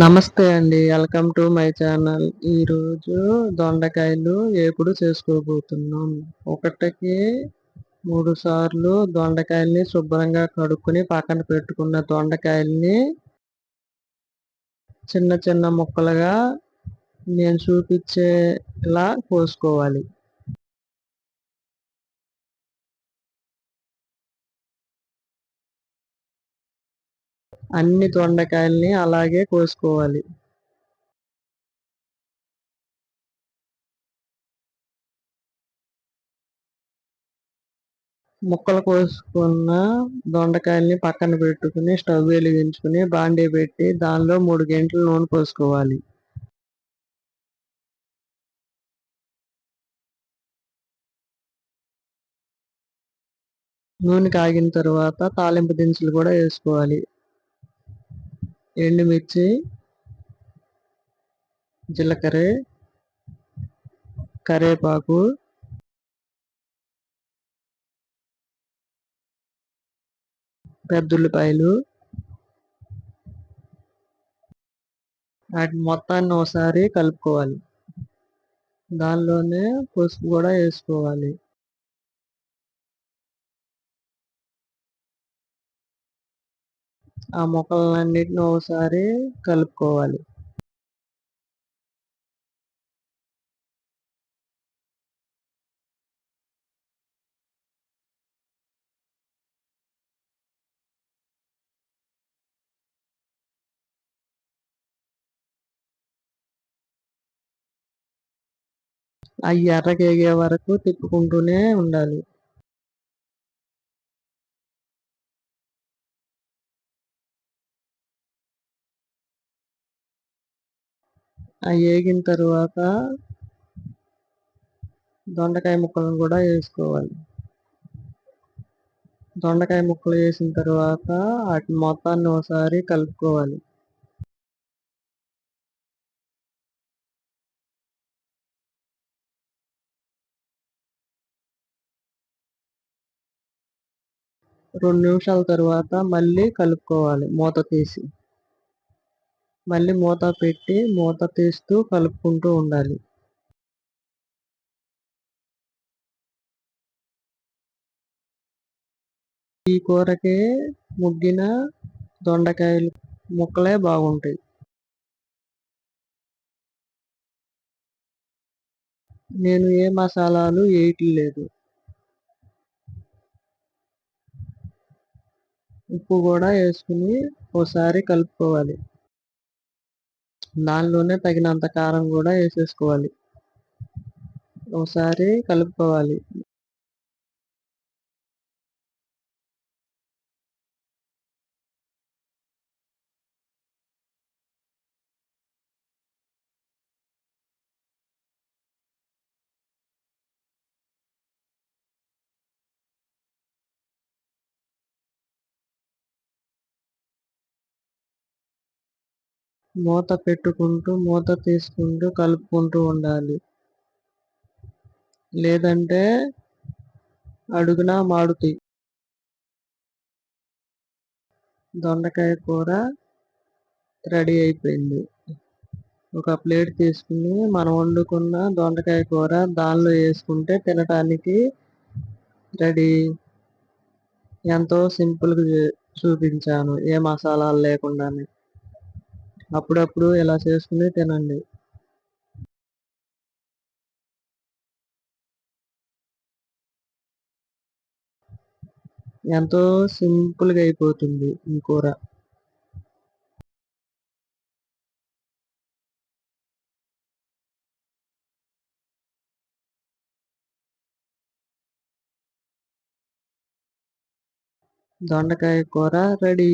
నమస్తే అండి. Welcome to my channel. ఈరోజు దొండకాయలు ఏపుడు చేసుకోబోతున్నాం. ఒకటికి మూడు సార్లు దొండకాయల్ని శుభ్రంగా కడుక్కొని పక్కన పెట్టుకున్న దొండకాయల్ని చిన్న చిన్న ముక్కలుగా నేను చూపించేలా కోసుకోవాలి. అన్ని దొండకాయల్ని అలాగే కోసుకోవాలి. ముక్కలు కోసుకున్న దొండకాయల్ని పక్కన పెట్టుకుని స్టవ్ వెలిగించుకుని బాండీ పెట్టి దానిలో మూడు గంటలు నూనె పోసుకోవాలి. నూనె కాగిన తర్వాత తాలింపు దినుసులు కూడా వేసుకోవాలి. ఎండుమిర్చి జీలకర్ర కరివేపాకు పెద్దుల్లిపాయలు వాటి మొత్తాన్ని ఒకసారి కలుపుకోవాలి దానిలోనే పసుపు కూడా వేసుకోవాలి ఆ మొక్కలన్నిటిని ఒకసారి కలుపుకోవాలి. అవి ఎర్రకేగే వరకు తిప్పుకుంటూనే ఉండాలి. అవి వేగిన తర్వాత దొండకాయ ముక్కలను కూడా వేసుకోవాలి. దొండకాయ ముక్కలు వేసిన తర్వాత వాటి మొత్తాన్ని ఒకసారి కలుపుకోవాలి. రెండు నిమిషాల తర్వాత మళ్ళీ కలుపుకోవాలి మూత తీసి. మళ్ళీ మూత పెట్టి మూత తీస్తూ కలుపుకుంటూ ఉండాలి. ఈ కూరకే ముగ్గిన దొండకాయలు ముక్కలే బాగుంటాయి. నేను ఏ మసాలాలు వేయట్లేదు ఉప్పు కూడా వేసుకుని ఒకసారి కలుపుకోవాలి. దానిలోనే తగినంత కారం కూడా వేసేసుకోవాలి. ఒకసారి కలుపుకోవాలి. మూత పెట్టుకుంటూ మూత తీసుకుంటూ కలుపుకుంటూ ఉండాలి. లేదంటే అడుగున మాడుతాయి దొండకాయ కూర రెడీ అయిపోయింది. ఒక ప్లేట్ తీసుకుని మనం వండుకున్న దొండకాయ కూర దానిలో వేసుకుంటే తినటానికి రెడీ. ఎంతో సింపుల్గా చూపించాను ఏ మసాలాలు లేకుండానే. అప్పుడప్పుడు ఇలా చేసుకుని తినండి. ఎంతో సింపుల్గా అయిపోతుంది ఈ కూర. దొండకాయ కూర రెడీ.